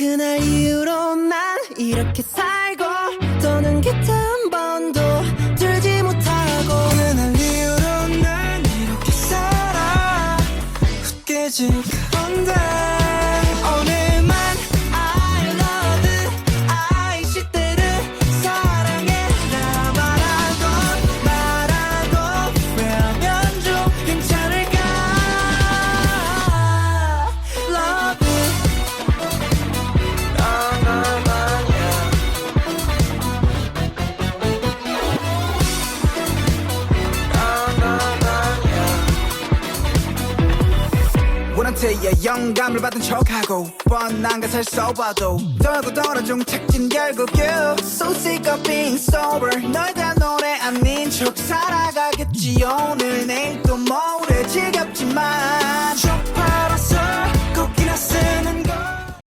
그날 이후로 난 이렇게 살고 더는 곁에 한 번도 들지 못하고 그날 이후로 난 이렇게 살아. 웃기지 그런 원한테의 영감을 받은 척하고 뻔한 것을 써봐도 떨고 떨어진 책진 결국 you. So sick of being sober 너에 대한 노래 아닌 척 살아가겠지. 오늘 내일 또 모레 지겹지만